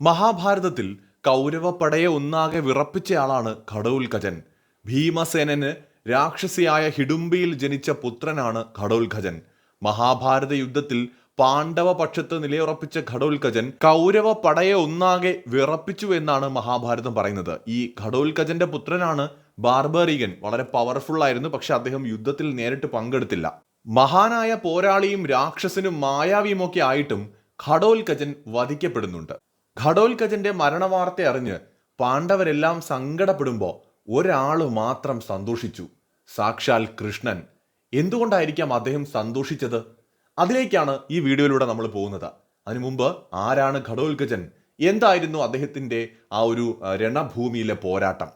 മഹാഭാരതത്തിൽ കൗരവപ്പടയെ ഒന്നാകെ വിറപ്പിച്ചയാളാണ് ഘടോൽഖജൻ ഭീമസേനന് രാക്ഷസിയായ ഹിഡുംബിയിൽ ജനിച്ച പുത്രനാണ് ഘടോൽഖജൻ മഹാഭാരത യുദ്ധത്തിൽ പാണ്ഡവ പക്ഷത്ത് നിലയുറപ്പിച്ച ഘടോൽഖജൻ കൗരവ പടയെ ഒന്നാകെ വിറപ്പിച്ചു എന്നാണ് മഹാഭാരതം പറയുന്നത്. ഈ ഘടോൽഖജന്റെ പുത്രനാണ് ബാർബറീകൻ വളരെ പവർഫുൾ ആയിരുന്നു പക്ഷെ അദ്ദേഹം യുദ്ധത്തിൽ നേരിട്ട് പങ്കെടുത്തില്ല. മഹാനായ പോരാളിയും രാക്ഷസനും മായാവിയുമൊക്കെ ആയിട്ടും ഘടോൽഖജൻ വധിക്കപ്പെടുന്നുണ്ട്. ഘടോൽഖജന്റെ മരണവാർത്ത അറിഞ്ഞ് പാണ്ഡവരെല്ലാം സങ്കടപ്പെടുമ്പോൾ ഒരാൾ മാത്രം സന്തോഷിച്ചു. സാക്ഷാൽ കൃഷ്ണൻ. എന്തുകൊണ്ടായിരിക്കാം അദ്ദേഹം സന്തോഷിച്ചത്? അതിലേക്കാണ് ഈ വീഡിയോയിലൂടെ നമ്മൾ പോകുന്നത്. അതിനു മുമ്പ് ആരാണ് ഘടോൽക്കജൻ എന്തായിരുന്നു അദ്ദേഹത്തിന്റെ ആ ഒരു രണഭൂമിയിലെ പോരാട്ടം?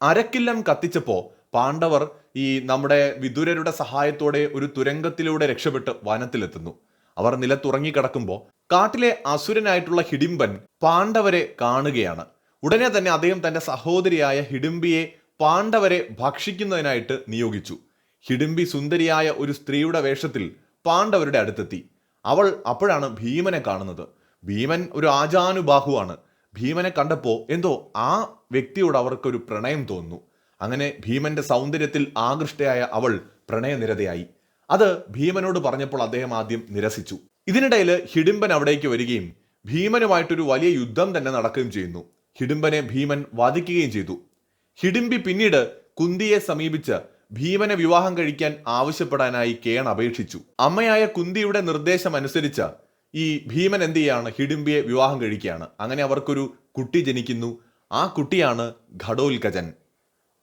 അരക്കില്ലം കത്തിച്ചപ്പോൾ പാണ്ഡവർ ഈ നമ്മുടെ വിദുരരുടെ സഹായത്തോടെ ഒരു തുരങ്കത്തിലൂടെ രക്ഷപ്പെട്ട് വനത്തിലെത്തുന്നു. അവർ നിലത്തുറങ്ങിക്കിടക്കുമ്പോൾ കാട്ടിലെ അസുരനായിട്ടുള്ള ഹിഡിംബൻ പാണ്ഡവരെ കാണുകയാണ്. ഉടനെ തന്നെ അദ്ദേഹം തന്റെ സഹോദരിയായ ഹിഡിംബിയെ പാണ്ഡവരെ ഭക്ഷിക്കുന്നതിനായിട്ട് നിയോഗിച്ചു. ഹിഡിംബി സുന്ദരിയായ ഒരു സ്ത്രീയുടെ വേഷത്തിൽ പാണ്ഡവരുടെ അടുത്തെത്തി. അവൾ അപ്പോഴാണ് ഭീമനെ കാണുന്നത്. ഭീമൻ ഒരു ആജാനുബാഹുവാണ്. ഭീമനെ കണ്ടപ്പോൾ എന്തോ ആ വ്യക്തിയോട് അവർക്കൊരു പ്രണയം തോന്നുന്നു. അങ്ങനെ ഭീമന്റെ സൗന്ദര്യത്തിൽ ആകൃഷ്ടയായ അവൾ പ്രണയനിരതയായി. അത് ഭീമനോട് പറഞ്ഞപ്പോൾ അദ്ദേഹം ആദ്യം നിരസിച്ചു. ഇതിനിടയിൽ ഹിഡിംബൻ അവിടേക്ക് വരികയും ഭീമനുമായിട്ടൊരു വലിയ യുദ്ധം തന്നെ നടക്കുകയും ചെയ്യുന്നു. ഹിഡിംബനെ ഭീമൻ വധിക്കുകയും ചെയ്തു. ഹിഡിംബി പിന്നീട് കുന്തിയെ സമീപിച്ച് ഭീമനെ വിവാഹം കഴിക്കാൻ ആവശ്യപ്പെടാനായി കേൺ അപേക്ഷിച്ചു. അമ്മയായ കുന്തിയുടെ നിർദ്ദേശം അനുസരിച്ച് ഈ ഭീമൻ എന്ത് ചെയ്യാണ്? ഹിഡിംബിയെ വിവാഹം കഴിക്കുകയാണ്. അങ്ങനെ അവർക്കൊരു കുട്ടി ജനിക്കുന്നു. ആ കുട്ടിയാണ് ഘടോൽകജൻ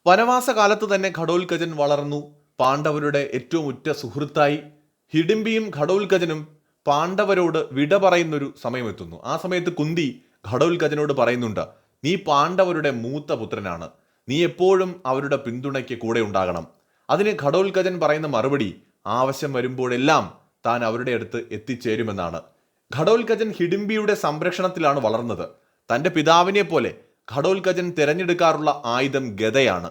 വനവാസ കാലത്ത് തന്നെ ഘടോൽകജൻ വളർന്നു. പാണ്ഡവരുടെ ഏറ്റവും ഉറ്റ സുഹൃത്തായി. ഹിഡിംബിയും ഘടോൽഖജനും പാണ്ഡവരോട് വിട പറയുന്നൊരു സമയമെത്തുന്നു. ആ സമയത്ത് കുന്തി ഘടോൽഗജനോട് പറയുന്നുണ്ട് നീ പാണ്ഡവരുടെ മൂത്ത പുത്രനാണ്. നീ എപ്പോഴും അവരുടെ പിന്തുണയ്ക്ക് കൂടെ ഉണ്ടാകണം. അതിന് ഘടോൽഗജൻ പറയുന്ന മറുപടി ആവശ്യം വരുമ്പോഴെല്ലാം താൻ അവരുടെ അടുത്ത് എത്തിച്ചേരുമെന്നാണ്. ഘടോൽഗജൻ ഹിഡിംബിയുടെ സംരക്ഷണത്തിലാണ് വളർന്നത്. തന്റെ പിതാവിനെ പോലെ ഘടോൽഗജൻ തിരഞ്ഞെടുക്കാറുള്ള ആയുധം ഗതയാണ്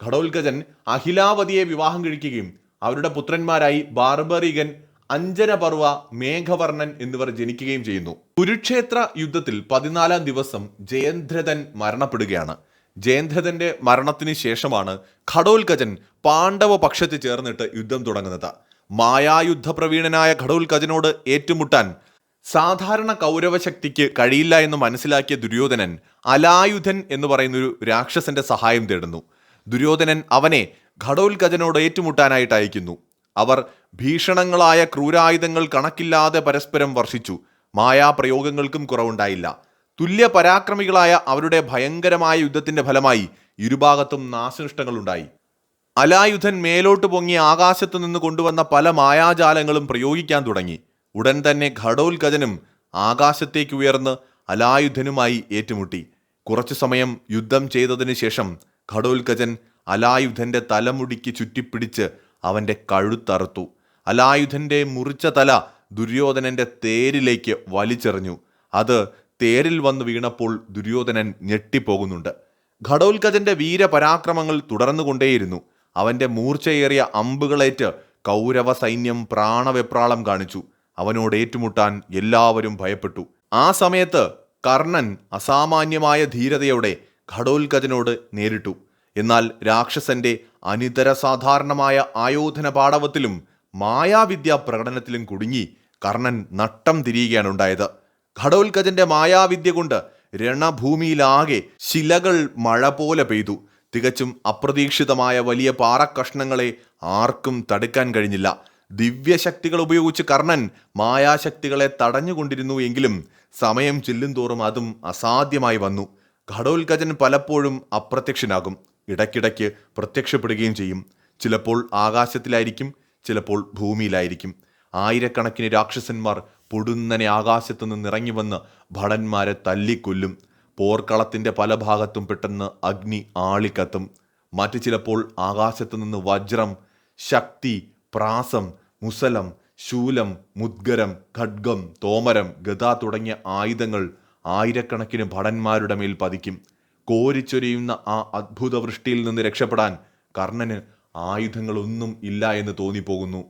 ഘടോൽഗജൻ അഖിലാവതിയെ വിവാഹം കഴിക്കുകയും അവരുടെ പുത്രന്മാരായി ബാർബറികൻ അഞ്ജനപർവ മേഘവർണൻ എന്നിവർ ജനിക്കുകയും ചെയ്യുന്നു. കുരുക്ഷേത്ര യുദ്ധത്തിൽ പതിനാലാം ദിവസം ജയന്ദ്രഥൻ മരണപ്പെടുകയാണ്. ജയന്ദ്രഥന്റെ മരണത്തിന് ശേഷമാണ് ഘടോൽകജൻ പാണ്ഡവ പക്ഷത്ത് ചേർന്നിട്ട് യുദ്ധം തുടങ്ങുന്നത്. മായായുദ്ധ പ്രവീണനായ ഘടോൽഖജനോട് ഏറ്റുമുട്ടാൻ സാധാരണ കൗരവശക്തിക്ക് കഴിയില്ല എന്ന് മനസ്സിലാക്കിയ ദുര്യോധനൻ അലായുധൻ എന്ന് പറയുന്നൊരു രാക്ഷസന്റെ സഹായം തേടുന്നു. ദുര്യോധനൻ അവനെ ഘടോൽകജനോട് ഏറ്റുമുട്ടാനായിട്ട് അയക്കുന്നു. അവർ ഭീഷണങ്ങളായ ക്രൂരായുധങ്ങൾ കണക്കില്ലാതെ പരസ്പരം വർഷിച്ചു. മായാപ്രയോഗങ്ങൾക്കും കുറവുണ്ടായില്ല. തുല്യ പരാക്രമികളായ അവരുടെ ഭയങ്കരമായ യുദ്ധത്തിന്റെ ഫലമായി ഇരുഭാഗത്തും നാശനഷ്ടങ്ങളുണ്ടായി. അലായുധൻ മേലോട്ട് പൊങ്ങി ആകാശത്തു നിന്ന് കൊണ്ടുവന്ന പല മായാജാലങ്ങളും പ്രയോഗിക്കാൻ തുടങ്ങി. ഉടൻ തന്നെ ഘടോൽഗജനും ആകാശത്തേക്ക് ഉയർന്ന് അലായുധനുമായി ഏറ്റുമുട്ടി. കുറച്ചു സമയം യുദ്ധം ചെയ്തതിനു ശേഷം ഘടോൽഗജൻ അലായുധന്റെ തലമുടിക്ക് ചുറ്റിപ്പിടിച്ച് അവന്റെ കഴുത്തറുത്തു. അലായുധന്റെ മുറിച്ച തല ദുര്യോധനന്റെ തേരിലേക്ക് വലിച്ചെറിഞ്ഞു. അത് തേരിൽ വന്ന് വീണപ്പോൾ ദുര്യോധനൻ ഞെട്ടിപ്പോകുന്നുണ്ട്. ഘടോൽഗജന്റെ വീരപരാക്രമങ്ങൾ തുടർന്നുകൊണ്ടേയിരുന്നു. അവന്റെ മൂർച്ചയേറിയ അമ്പുകളേറ്റ് കൗരവ സൈന്യം പ്രാണവെപ്രാളം കാണിച്ചു. അവനോട് ഏറ്റുമുട്ടാൻ എല്ലാവരും ഭയപ്പെട്ടു. ആ സമയത്ത് കർണൻ അസാമാന്യമായ ധീരതയോടെ ഘടോൽഗജനോട് നേരിട്ടു. എന്നാൽ രാക്ഷസന്റെ അനിതര സാധാരണമായ ആയോധന പാടവത്തിലും മായാവിദ്യ പ്രകടനത്തിലും കുടുങ്ങി കർണൻ നട്ടം തിരിയുകയാണ് ഉണ്ടായത്. ഘടോത്കജന്റെ മായാവിദ്യ കൊണ്ട് രണഭൂമിയിലാകെ ശിലകൾ മഴ പോലെ പെയ്തു. തികച്ചും അപ്രതീക്ഷിതമായ വലിയ പാറക്കഷ്ണങ്ങളെ ആർക്കും തടുക്കാൻ കഴിഞ്ഞില്ല. ദിവ്യശക്തികൾ ഉപയോഗിച്ച് കർണൻ മായാശക്തികളെ തടഞ്ഞുകൊണ്ടിരുന്നു എങ്കിലും സമയം ചെല്ലുംതോറും അതും അസാധ്യമായി വന്നു. ഘടോത്കജൻ പലപ്പോഴും അപ്രത്യക്ഷനാകും. ഇടയ്ക്കിടയ്ക്ക് പ്രത്യക്ഷപ്പെടുകയും ചെയ്യും. ചിലപ്പോൾ ആകാശത്തിലായിരിക്കും ചിലപ്പോൾ ഭൂമിയിലായിരിക്കും. ആയിരക്കണക്കിന് രാക്ഷസന്മാർ പൊടുന്നനെ ആകാശത്തു നിന്ന് ഇറങ്ങി വന്ന് ഭടന്മാരെ തല്ലിക്കൊല്ലും. പോർക്കളത്തിന്റെ പല ഭാഗത്തും പെട്ടെന്ന് അഗ്നി ആളിക്കത്തും. മറ്റു ചിലപ്പോൾ ആകാശത്തു നിന്ന് വജ്രം ശക്തി പ്രാസം മുസലം ശൂലം മുദ്ഗരം ഖഡ്ഗം തോമരം ഗത തുടങ്ങിയ ആയുധങ്ങൾ ആയിരക്കണക്കിന് ഭടന്മാരുടെ മേൽ പതിക്കും. കോരിച്ചൊരിയുന്ന ആ അത്ഭുത വൃഷ്ടിയിൽ നിന്ന് രക്ഷപ്പെടാൻ കർണന് ആയുധങ്ങളൊന്നും ഇല്ല എന്ന് തോന്നിപ്പോകുന്നു.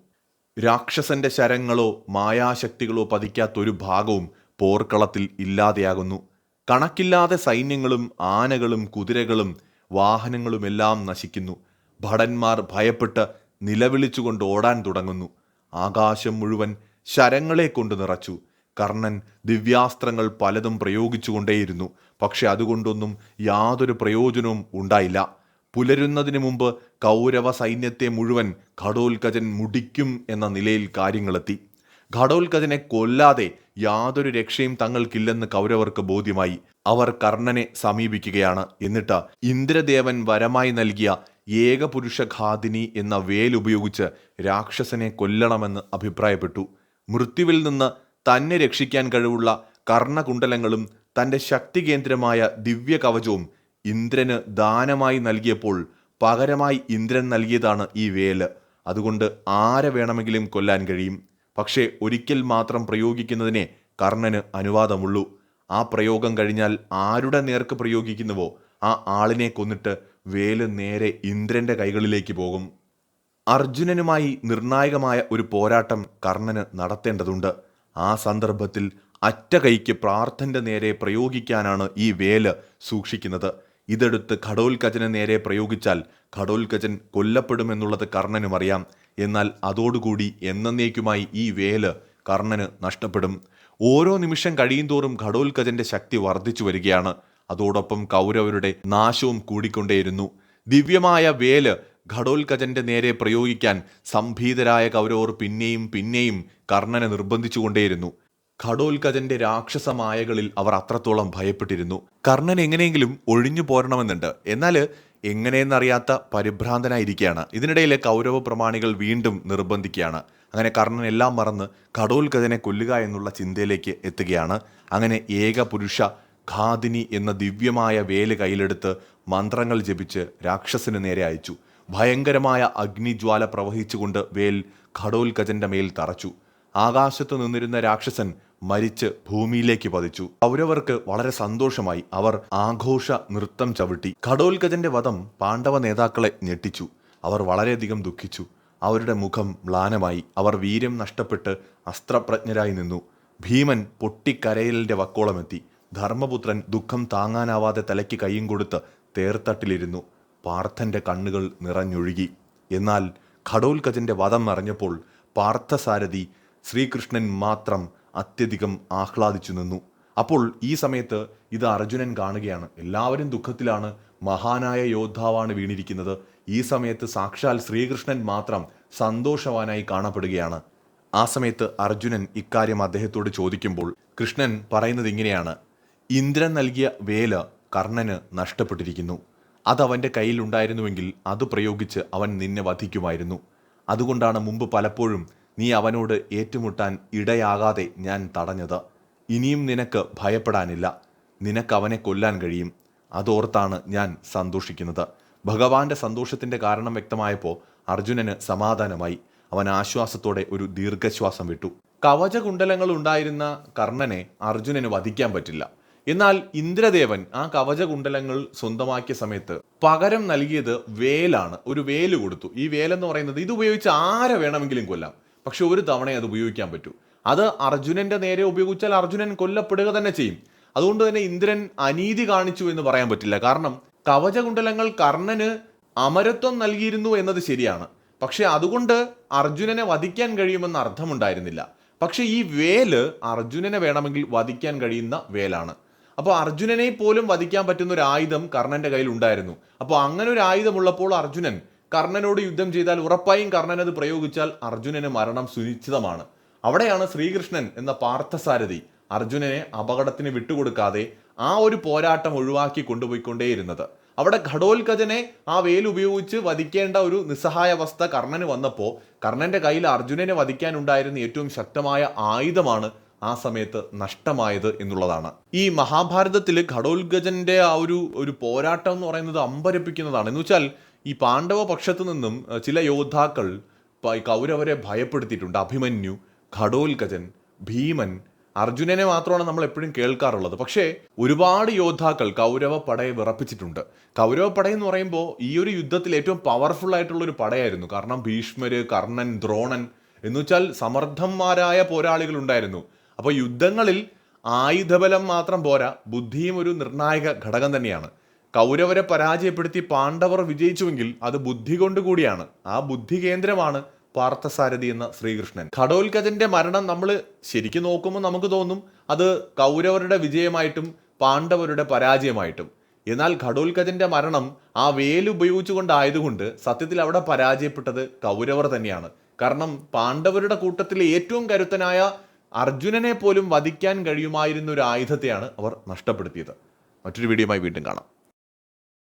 രാക്ഷസന്റെ ശരങ്ങളോ മായാശക്തികളോ പതിക്കാത്തൊരു ഭാഗവും പോർക്കളത്തിൽ ഇല്ലാതെയാകുന്നു. കണക്കില്ലാതെ സൈന്യങ്ങളും ആനകളും കുതിരകളും വാഹനങ്ങളുമെല്ലാം നശിക്കുന്നു. ഭടന്മാർ ഭയപ്പെട്ട് നിലവിളിച്ചുകൊണ്ട് ഓടാൻ തുടങ്ങുന്നു. ആകാശം മുഴുവൻ ശരങ്ങളെ കൊണ്ട് നിറച്ചു. കർണൻ ദിവ്യാസ്ത്രങ്ങൾ പലതും പ്രയോഗിച്ചുകൊണ്ടേയിരുന്നു. പക്ഷെ അതുകൊണ്ടൊന്നും യാതൊരു പ്രയോജനവും ഉണ്ടായില്ല. പുലരുന്നതിന് മുമ്പ് കൗരവ സൈന്യത്തെ മുഴുവൻ ഘടോൽക്കജൻ മുടിക്കും എന്ന നിലയിൽ കാര്യങ്ങളെത്തി. ഘടോൽക്കജനെ കൊല്ലാതെ യാതൊരു രക്ഷയും തങ്ങൾക്കില്ലെന്ന് കൗരവർക്ക് ബോധ്യമായി. അവർ കർണനെ സമീപിക്കുകയാണ്. എന്നിട്ട് ഇന്ദ്രദേവൻ വരമായി നൽകിയ ഏകപുരുഷഘാതിനി എന്ന വേലുപയോഗിച്ച് രാക്ഷസനെ കൊല്ലണമെന്ന് അഭിപ്രായപ്പെട്ടു. മൃത്യുവിൽ നിന്ന് തന്നെ രക്ഷിക്കാൻ കഴിവുള്ള കർണകുണ്ടലങ്ങളും തന്റെ ശക്തികേന്ദ്രമായ ദിവ്യ കവചവും ഇന്ദ്രന് ദാനമായി നൽകിയപ്പോൾ പകരമായി ഇന്ദ്രൻ നൽകിയതാണ് ഈ വേൽ. അതുകൊണ്ട് ആരെ വേണമെങ്കിലും കൊല്ലാൻ കഴിയും. പക്ഷേ ഒരിക്കൽ മാത്രം പ്രയോഗിക്കുന്നതിനെ കർണന് അനുവാദമുള്ളൂ. ആ പ്രയോഗം കഴിഞ്ഞാൽ ആരുടെ നേർക്ക് പ്രയോഗിക്കുന്നുവോ ആ ആളിനെ കൊന്നിട്ട് വേൽ നേരെ ഇന്ദ്രന്റെ കൈകളിലേക്ക് പോകും. അർജുനനുമായി നിർണായകമായ ഒരു പോരാട്ടം കർണന് നടത്തേണ്ടതുണ്ട്. ആ സന്ദർഭത്തിൽ അറ്റകൈക്ക് പ്രാർത്ഥന്റെ നേരെ പ്രയോഗിക്കാനാണ് ഈ വേൽ സൂക്ഷിക്കുന്നത്. ഇതെടുത്ത് ഘടോൽക്കജന് നേരെ പ്രയോഗിച്ചാൽ ഘടോൽക്കജൻ കൊല്ലപ്പെടുമെന്നുള്ളത് കർണനും അറിയാം. എന്നാൽ അതോടുകൂടി എന്നേക്കുമായി ഈ വേൽ കർണന് നഷ്ടപ്പെടും. ഓരോ നിമിഷം കഴിയുന്തോറും ഘടോൽക്കജന്റെ ശക്തി വർദ്ധിച്ചു വരികയാണ്. അതോടൊപ്പം കൗരവരുടെ നാശവും കൂടിക്കൊണ്ടേയിരുന്നു. ദിവ്യമായ വേൽ ഘടോൽക്കജന്റെ നേരെ പ്രയോഗിക്കാൻ സംഭീതരായ കൗരവർ പിന്നെയും പിന്നെയും കർണനെ നിർബന്ധിച്ചുകൊണ്ടേയിരുന്നു. ഘടോൽക്കജന്റെ രാക്ഷസ മായകളിൽ അവർ അത്രത്തോളം ഭയപ്പെട്ടിരുന്നു. കർണൻ എങ്ങനെയെങ്കിലും ഒഴിഞ്ഞു പോരണമെന്നുണ്ട്. എന്നാൽ എങ്ങനെയെന്നറിയാത്ത പരിഭ്രാന്തനായിരിക്കുകയാണ്. ഇതിനിടയിൽ കൗരവ പ്രമാണികൾ വീണ്ടും നിർബന്ധിക്കുകയാണ്. അങ്ങനെ കർണൻ എല്ലാം മറന്ന് ഘടോൽക്കജനെ കൊല്ലുക എന്നുള്ള ചിന്തയിലേക്ക് എത്തുകയാണ്. അങ്ങനെ ഏക പുരുഷ ഖാദിനി എന്ന ദിവ്യമായ വേൽ കയ്യിലെടുത്ത് മന്ത്രങ്ങൾ ജപിച്ച് രാക്ഷസന് നേരെ അയച്ചു. ഭയങ്കരമായ അഗ്നിജ്വാല പ്രവഹിച്ചുകൊണ്ട് വേൽ ഘടോൽക്കജന്റെ മേൽ തറച്ചു. ആകാശത്ത് നിന്നിരുന്ന രാക്ഷസൻ മരിച്ച് ഭൂമിയിലേക്ക് പതിച്ചു. കൗരവർക്ക് വളരെ സന്തോഷമായി അവർ ആഘോഷ നൃത്തം ചവിട്ടി. കടോൽഗജന്റെ വധം പാണ്ഡവ നേതാക്കളെ ഞെട്ടിച്ചു. അവർ വളരെയധികം ദുഃഖിച്ചു. അവരുടെ മുഖം മ്ലാനമായി. അവർ വീര്യം നഷ്ടപ്പെട്ട് അസ്ത്രപ്രജ്ഞരായി നിന്നു. ഭീമൻ പൊട്ടിക്കരയലിന്റെ വക്കോളമെത്തി. ധർമ്മപുത്രൻ ദുഃഖം താങ്ങാനാവാതെ തലയ്ക്ക് കൈയും കൊടുത്ത് തേർത്തട്ടിലിരുന്നു. പാർത്ഥന്റെ കണ്ണുകൾ നിറഞ്ഞൊഴുകി. എന്നാൽ ഘടോൽക്കജന്റെ വധം അറിഞ്ഞപ്പോൾ പാർത്ഥസാരഥി ശ്രീകൃഷ്ണൻ മാത്രം അത്യധികം ആഹ്ലാദിച്ചു നിന്നു. അപ്പോൾ ഈ സമയത്ത് ഇത് അർജുനൻ കാണുകയാണ്. എല്ലാവരും ദുഃഖത്തിലാണ്. മഹാനായ യോദ്ധാവാണ് വീണിരിക്കുന്നത്. ഈ സമയത്ത് സാക്ഷാൽ ശ്രീകൃഷ്ണൻ മാത്രം സന്തോഷവാനായി കാണപ്പെടുകയാണ്. ആ സമയത്ത് അർജുനൻ ഇക്കാര്യം അദ്ദേഹത്തോട് ചോദിക്കുമ്പോൾ കൃഷ്ണൻ പറയുന്നത് ഇങ്ങനെയാണ്. ഇന്ദ്രൻ നൽകിയ വേല കർണന് നഷ്ടപ്പെട്ടിരിക്കുന്നു. അത് അവന്റെ കയ്യിലുണ്ടായിരുന്നുവെങ്കിൽ അത് പ്രയോഗിച്ച് അവൻ നിന്നെ വധിക്കുമായിരുന്നു. അതുകൊണ്ടാണ് മുമ്പ് പലപ്പോഴും നീ അവനോട് ഏറ്റുമുട്ടാൻ ഇടയാകാതെ ഞാൻ തടഞ്ഞത്. ഇനിയും നിനക്ക് ഭയപ്പെടാനില്ല. നിനക്ക് അവനെ കൊല്ലാൻ കഴിയും. അതോർത്താണ് ഞാൻ സന്തോഷിക്കുന്നത്. ഭഗവാന്റെ സന്തോഷത്തിന്റെ കാരണം വ്യക്തമായപ്പോൾ അർജുനന് സമാധാനമായി. അവൻ ആശ്വാസത്തോടെ ഒരു ദീർഘശ്വാസം വിട്ടു. കവചകുണ്ടലങ്ങൾ ഉണ്ടായിരുന്ന കർണനെ അർജുനന് വധിക്കാൻ പറ്റില്ല. എന്നാൽ ഇന്ദ്രദേവൻ ആ കവചകുണ്ടലങ്ങൾ സ്വന്തമാക്കിയ സമയത്ത് പകരം നൽകിയത് വേലാണ്. ഒരു വേൽ കൊടുത്തു. ഈ വേലെന്ന് പറയുന്നത് ഇത് ഉപയോഗിച്ച് ആരെ വേണമെങ്കിലും കൊല്ലാം. പക്ഷെ ഒരു തവണയെ അത് ഉപയോഗിക്കാൻ പറ്റൂ. അത് അർജുനന്റെ നേരെ ഉപയോഗിച്ചാൽ അർജുനൻ കൊല്ലപ്പെടുക തന്നെ ചെയ്യും. അതുകൊണ്ട് തന്നെ ഇന്ദ്രൻ അനീതി കാണിച്ചു എന്ന് പറയാൻ പറ്റില്ല. കാരണം കവചകുണ്ടലങ്ങൾ കർണന് അമരത്വം നൽകിയിരുന്നു എന്നത് ശരിയാണ്. പക്ഷെ അതുകൊണ്ട് അർജുനനെ വധിക്കാൻ കഴിയുമെന്ന് അർത്ഥമുണ്ടായിരുന്നില്ല. പക്ഷെ ഈ വേൽ അർജുനനെ വേണമെങ്കിൽ വധിക്കാൻ കഴിയുന്ന വേലാണ്. അപ്പോൾ അർജുനനെ പോലും വധിക്കാൻ പറ്റുന്ന ഒരു ആയുധം കർണന്റെ കയ്യിൽ ഉണ്ടായിരുന്നു. അപ്പോൾ അങ്ങനെ ഒരു ആയുധമുള്ളപ്പോൾ അർജുനൻ കർണനോട് യുദ്ധം ചെയ്താൽ ഉറപ്പായും കർണൻ അത് പ്രയോഗിച്ചാൽ അർജുനന് മരണം സുനിശ്ചിതമാണ്. അവിടെയാണ് ശ്രീകൃഷ്ണൻ എന്ന പാർത്ഥസാരഥി അർജുനനെ അപകടത്തിന് വിട്ടുകൊടുക്കാതെ ആ ഒരു പോരാട്ടം ഒഴിവാക്കി കൊണ്ടുപോയിക്കൊണ്ടേയിരുന്നത്. അവിടെ ഘടോത്കജനെ ആ വേൽ ഉപയോഗിച്ച് വധിക്കേണ്ട ഒരു നിസ്സഹായാവസ്ഥ കർണന് വന്നപ്പോൾ കർണന്റെ കയ്യിൽ അർജുനനെ വധിക്കാനുണ്ടായിരുന്ന ഏറ്റവും ശക്തമായ ആയുധമാണ് ആ സമയത്ത് നഷ്ടമായത് എന്നുള്ളതാണ്. ഈ മഹാഭാരതത്തിൽ ഘടോൽഗജന്റെ ആ ഒരു ഒരു പോരാട്ടം എന്ന് പറയുന്നത് അമ്പരപ്പിക്കുന്നതാണ്. എന്ന് വെച്ചാൽ ഈ പാണ്ഡവ പക്ഷത്തു നിന്നും ചില യോദ്ധാക്കൾ കൗരവരെ ഭയപ്പെടുത്തിയിട്ടുണ്ട്. അഭിമന്യു ഘടോൽഗജൻ ഭീമൻ അർജുനനെ മാത്രമാണ് നമ്മൾ എപ്പോഴും കേൾക്കാറുള്ളത്. പക്ഷേ ഒരുപാട് യോദ്ധാക്കൾ കൗരവ പടയെ വിറപ്പിച്ചിട്ടുണ്ട്. കൗരവ പട എന്ന് പറയുമ്പോൾ ഈ ഒരു യുദ്ധത്തിൽ ഏറ്റവും പവർഫുൾ ആയിട്ടുള്ള ഒരു പടയായിരുന്നു. കാരണം ഭീഷ്മര് കർണൻ ദ്രോണൻ എന്നുവെച്ചാൽ സമർത്ഥന്മാരായ പോരാളികൾ ഉണ്ടായിരുന്നു. അപ്പോൾ യുദ്ധങ്ങളിൽ ആയുധബലം മാത്രം പോരാ ബുദ്ധിയും ഒരു നിർണായക ഘടകം തന്നെയാണ്. കൗരവരെ പരാജയപ്പെടുത്തി പാണ്ഡവർ വിജയിച്ചുവെങ്കിൽ അത് ബുദ്ധി കൊണ്ട് കൂടിയാണ് ആ ബുദ്ധി കേന്ദ്രമാണ് പാർത്ഥസാരഥി എന്ന ശ്രീകൃഷ്ണൻ. ഘടോൽക്കജന്റെ മരണം നമ്മൾ ശരിക്കും നോക്കുമ്പോൾ നമുക്ക് തോന്നും അത് കൗരവരുടെ വിജയമായിട്ടും പാണ്ഡവരുടെ പരാജയമായിട്ടും. എന്നാൽ ഘടോൽക്കജന്റെ മരണം ആ വേലുപയോഗിച്ചുകൊണ്ടായതുകൊണ്ട് സത്യത്തിൽ അവിടെ പരാജയപ്പെട്ടത് കൗരവർ തന്നെയാണ്. കാരണം പാണ്ഡവരുടെ കൂട്ടത്തിലെ ഏറ്റവും കരുത്തനായ അർജുനനെ പോലും വധിക്കാൻ കഴിയുമായിരുന്ന ഒരു ആയുധത്തെയാണ് അവർ നഷ്ടപ്പെടുത്തിയത്. മറ്റൊരു വീഡിയോയുമായി വീണ്ടും കാണാം.